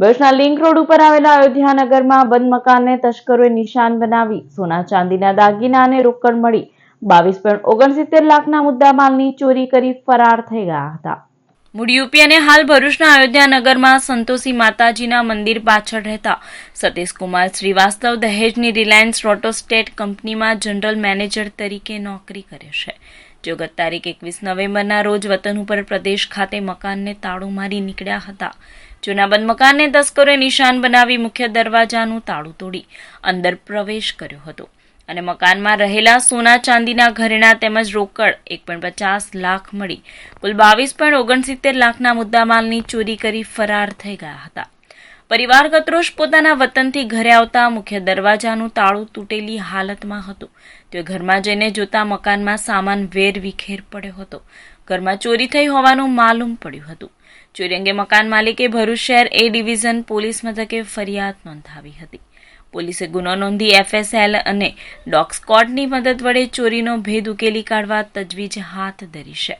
ભરૂચના link road ઉપર આવેલા અયોધ્યાનગરમાં બંધ મકાનને તસ્કરોએ નિશાન બનાવી. સોના ચાંદીના દાગીના અને રોકડ મળી. બાવીસ પોઈન્ટ ઓગણસિત્તેર લાખના મુદ્દામાલની ચોરી કરી ફરાર થઈ ગયા હતા. મૂળ યુપી અને હાલ ભરૂચના અયોધ્યાનગરમાં સંતોષી માતાજીના મંદિર પાછળ રહેતા સતીશકુમાર શ્રીવાસ્તવ દહેજની રિલાયન્સ રોટોસ્ટેટ કંપનીમાં જનરલ મેનેજર તરીકે નોકરી કરે છે. જેઓ ગત તારીખ એકવીસ નવેમ્બરના રોજ વતન ઉપર પ્રદેશ ખાતે મકાનને તાળું મારી નીકળ્યા હતા. જૂના બંધ મકાનને તસ્કરોએ નિશાન બનાવી મુખ્ય દરવાજાનું તાળું તોડી અંદર પ્રવેશ કર્યો હતો. અને મકાનમાં રહેલા સોના ચાંદીના ઘરેણા તેમજ રોકડ એક પોઈન્ટ પચાસ લાખ મળી. કુલ બાવીસ પોઈન્ટ ઓગણસિત્તેર લાખના મુદ્દામાલની ચોરી કરી ફરાર થઈ ગયા હતા. પરિવાર કત્રોશ પોતાના વતનથી ઘરે આવતા મુખ્ય દરવાજાનું તાળું તૂટેલી હાલતમાં હતું. તે ઘરમાં જઈને જોતા મકાનમાં સામાન વેર વિખેર પડ્યો હતો. ઘરમાં ચોરી થઈ હોવાનું માલુમ પડ્યું હતું. ચોરી અંગે મકાન માલિકે ભરૂચ શહેર એ ડિવિઝન પોલીસ મથકે ફરિયાદ નોંધાવી હતી. પોલીસે ગુનો નોંધી એફએસએલ અને ડોગ સ્કોડની મદદ વડે ચોરીનો ભેદ ઉકેલી કાઢવા તજવીજ હાથ ધરી છે.